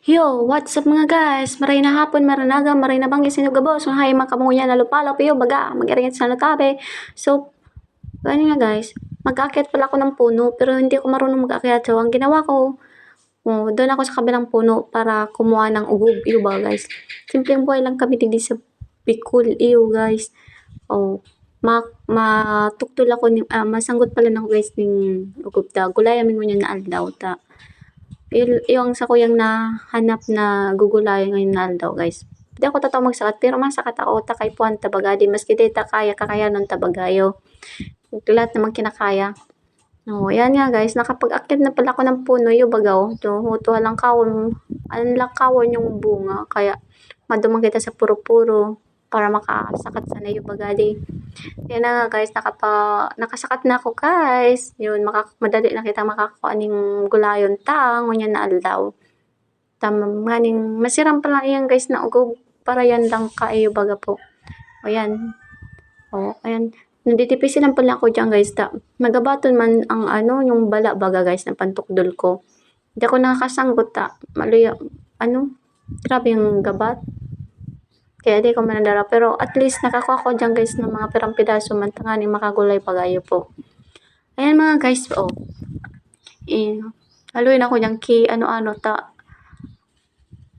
Yo, what's up mga guys? Maray na hapon, maranaga, maray na banggi sinugabos. Hay makamungunya na lupalo, piyo baga, mag-iringit sa natabe. So, ganyan nga guys, mag-aakyat pala ako ng puno, pero hindi ako marunong mag-aakyat. So, ang ginawa ko, oh, doon ako sa kabilang puno para kumuha ng ugog. Iyo ba guys? Simpleng buhay lang kami digdi sa Bicol. Iyo guys. Oh, ma matuktol ako ni ah, masanggot pala nako guys ning ugog ta. Gulay amin mo na aldaw ta. Yung sa kuyang nahanap na gugulay ngayon na aldaw guys. Hindi ako tataw magsakat pero masakat ako ta kay puan tabagadi maski di ta kaya kakayanon tabagayo. Lahat naman kinakaya. Oh, yan nga guys, nakapag-akit na pala ako ng puno yung bagaw. Huto lang kawon, ang lang yung bunga. Kaya, madumang kita sa puro-puro para makasakat sana yung bagadi. Yan na nga guys, nakapa, nakasakat na ako guys. Yun, maka, madali na kita makakuha ng gulayon tang, ngunyan na aldaw. Tama, maning, masiram pa lang yan guys na ugog para yan lang kaayo baga po. O yan. O, ayan. Nanditipis lang pala ako dyan guys. Ta, magabaton man ang ano, yung bala baga guys na pantukdol ko. Hindi ako nakakasanggot ta. Maluya, ano, grabe yung gabat. Kaya di ko manadara. Pero at least nakakuha ko dyan guys ng mga perang pidaso man tangani makagulay pagayo po. Ayan mga guys, oh. Eh, haluin ako dyan ki ano-ano ta.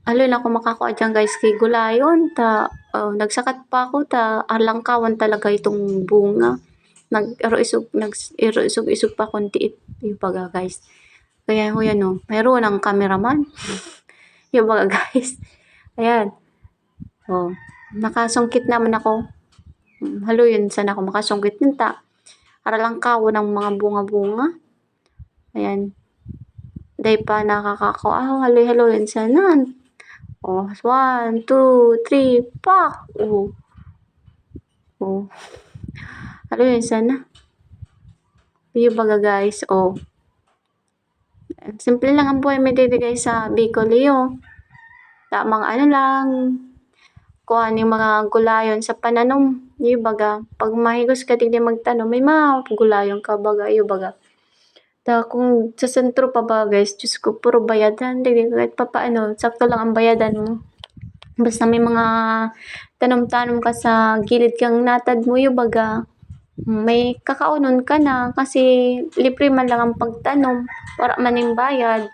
Haluin ako makakuha dyan guys ki gulayon ta. Oh, nagsakat pa ako ta. Arlangkawan talaga itong bunga. Nag-iro-isog, nag-iro-isog-isog pa konti yung baga guys. Kaya ho yan oh. Mayroon ng cameraman. yung baga guys. Ayan. Oh, nakasungkit naman ako. Hmm, Haluin sana ako makasungkit nita. Para lang kawo ng mga bunga-bunga. Ayan. Dahil pa nakakako. Ah, haloy-haloyin sana. Oh, one, two, three, pak! Oh. Oh. Haloyin sana. Yung baga guys. Oh. Simple lang ang buhay may guys sa Bicol. Iyo. Tamang ano lang. Kuha ng mga gulayon sa pananom. Yung baga. Pag mahigos ka tigdi magtanong, may mga gulayon ka baga. Yung baga. Ta kung sa sentro pa ba guys, Diyos ko, puro bayadan. Hindi kahit pa paano, sakto lang ang bayadan mo. Basta may mga tanom-tanom ka sa gilid kang natad mo yung baga. May kakaunon ka na kasi libre man lang ang pagtanom. Wala man yung bayad.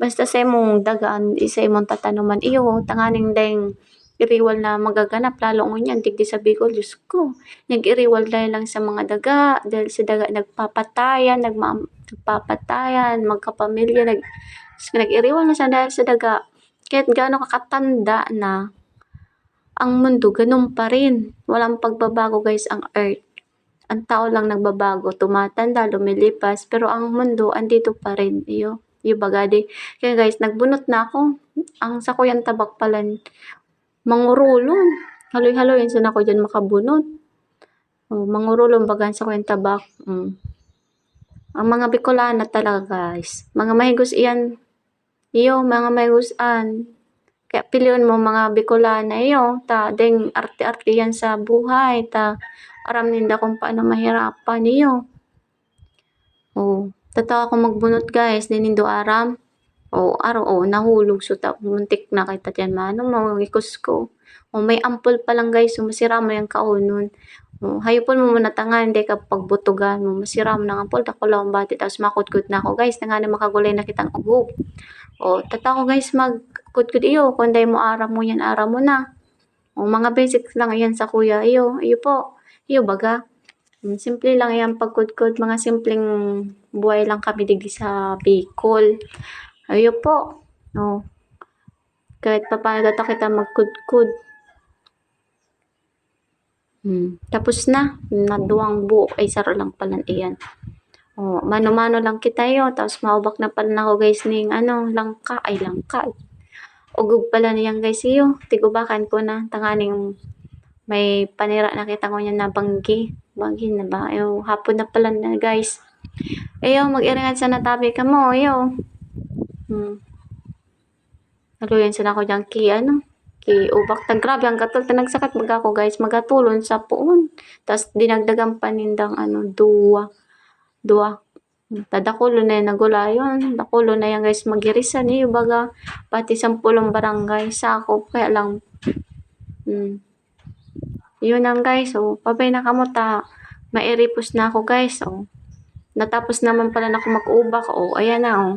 Basta sa imong dagaan, isa imong tatanuman iyo, tanganing dayng iriwal na magaganap lalo ngunyan digdi sa Bicol Diyos ko. Nag-iriwal dahil lang sa mga daga dahil sa daga nagpapatayan nagma nagpapatayan magkapamilya nag nag-iriwal na siya dahil sa daga. Kahit gaano kakatanda na ang mundo ganun pa rin. Walang pagbabago guys ang earth. Ang tao lang nagbabago tumatanda lumilipas pero ang mundo andito pa rin. Iyo yung bagadi kaya guys nagbunot na ako. Ang sa kuyang tabak pala mangurulong. Haloy-haloy yun ako dyan makabunot. Oh, mangurulong bagan sa kwenta bak. Mm. Ang mga Bicolana talaga guys. Mga mahigos iyan. Iyo, mga mahigusan. Kaya piliyon mo mga Bicolana iyo. Ta, ding arte-arte yan sa buhay. Ta, aram ninda kung paano mahirapan iyo. Oh, tatawa ako magbunot guys. Ninindo aram. O, araw, o, nahulog. So, ta, muntik na kay Tatiana. Ano, mawikos ko. O, may ampul pa lang guys. So, masira mo yung kaunon. O, hayupon mo muna tanga. Hindi ka pagbutugan mo. Masira mo ng ampul. Tako lang bati. Tapos makutkut na ako guys. Nga na makagulay na kitang ugog. O, tata ko guys magkutkut iyo. Kung day mo aram mo yan, aram mo na. O, mga basics lang yan sa kuya. Iyo, iyo po. Iyo baga. Mm, Simple lang yan pagkudkod. Mga simpleng buhay lang kami digdi sa Bicol. Ayo po. Oh. Kahit pa paano data kita magkudkud. Hmm. Tapos na. Naduwang buok ay saro lang pala iyan. Oh, mano-mano lang kita yo. Tapos maubak na pala ako guys ning ano, langka. Ay, langka. Ugog pala niyan guys iyo. Tigubakan ko na. Tanganing may panira na kita ko niya na banggi. Banggi na ba? Ayo, hapon na pala na guys. Ayo, mag-iringan sa natabi ka mo. Ayo. Hmm. Naluyan sila ko dyan ki ano. Ki ubak tag grabe ang katol tanagsakat mag ako guys magatulon sa puon. Tas dinagdagan panindang ano duwa. Duwa. Tadakulo na yan nagulayon. Dakulo na yan guys magirisan iyo baga. Pati sampulong barangay sakop kaya lang. Hmm. Yun lang guys. So, pabay na kamuta. Mairipos na ako guys. Oh. Natapos naman pala na ako mag-ubak. Oh, ayan na oh.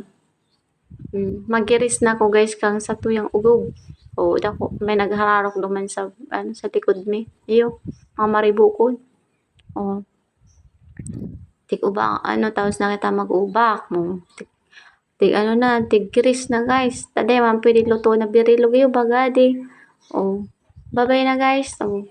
Hmm. Magiris na ako guys kang sa tuyang ugog. Oh, dako. May naghararok duman sa ano sa tikod mi. Iyo. Mga maribukod. Oh. Tik ubak ano tapos na kita mag-ubak mo. Tik, tik ano na, tigris na guys. Tade man pwede luto na birilog iyo bagadi. Oh. Babay na guys. Oh.